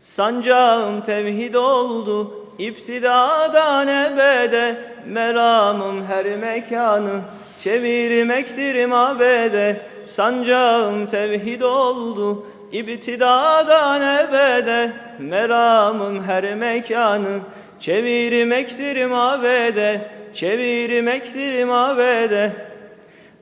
Sancağım tevhid oldu İptidadan ebede Meramım her mekanı Çevirmektir mabede Sancağım tevhid oldu İptidadan ebede Meramım her mekanı Çevirmektir mabede Çevirmektir mabede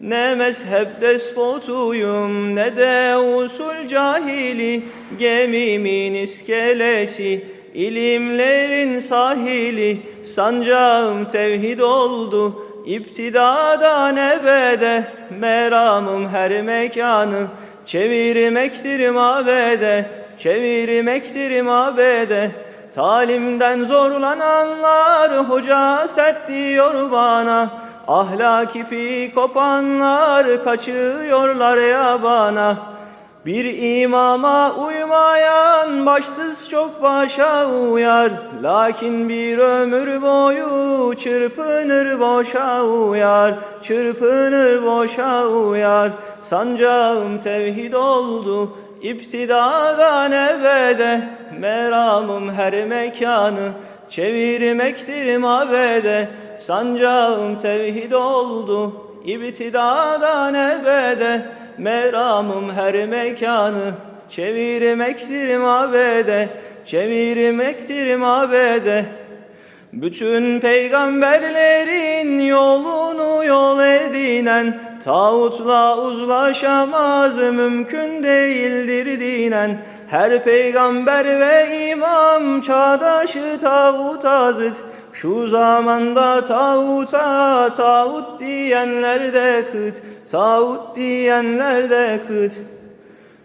ne mezhep despotuyum ne de usul cahili. Gemimin iskelesi ilimlerin sahili. Sancağım tevhid oldu İptidadan ebede Meramım her mekanı Çevirmektir mabede. Çevirmektir mabede. Talimden zorlananlar hoca sert diyor bana Ahlak ipi kopanlar kaçıyorlar yabana Bir imama uymayan başsız çok başa uyar. Lakin bir ömür boyu çırpınır boşa uyar. Çırpınır boşa uyar. Sancağım tevhid oldu İptidadan ebede Meramım her mekanı Çevirmektir mabede Sancağım tevhid oldu İbtidadan ebede Meramım her mekanı Çevirmektir mabede Çevirmektir mabede. Bütün peygamberlerin yolunu yol edinen Tağutla uzlaşamaz mümkün değildir dinen Her peygamber ve imam çağdaşı tağuta zıt Şu zamanda tağuta tağut diyenler de kıt Tağut diyenler de kıt.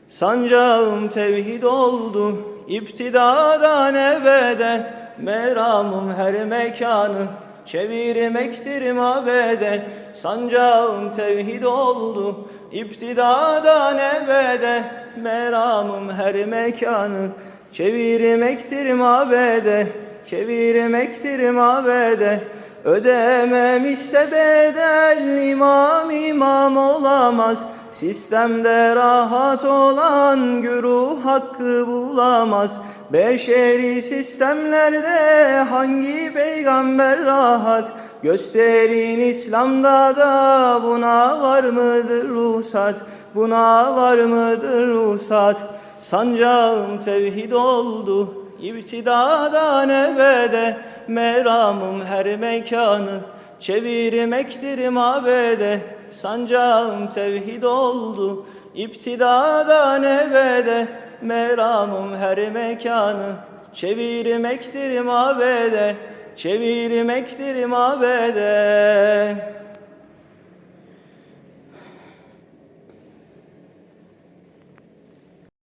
Sancağım tevhid oldu İptidadan ebede Meramım her mekanı Çevirmektir mabede Sancağım tevhid oldu İptidadan ebede Meramım her mekanı Çevirmektir mabede Çevirmektir mabede. Ödememişse bedel imam imam olamaz Sistemde rahat olan güruh hakkı bulamaz. Beşeri sistemlerde hangi peygamber rahat? Gösterin İslam'da da buna var mıdır ruhsat? Buna var mıdır ruhsat? Sancağım tevhid oldu İbtidadan ebede Meramım her mekanı Çevirmektir mabede Sancağım tevhid oldu. İptidadan ebede Meramım her mekanı. Çevirmektir mabede Çevirmektir mabede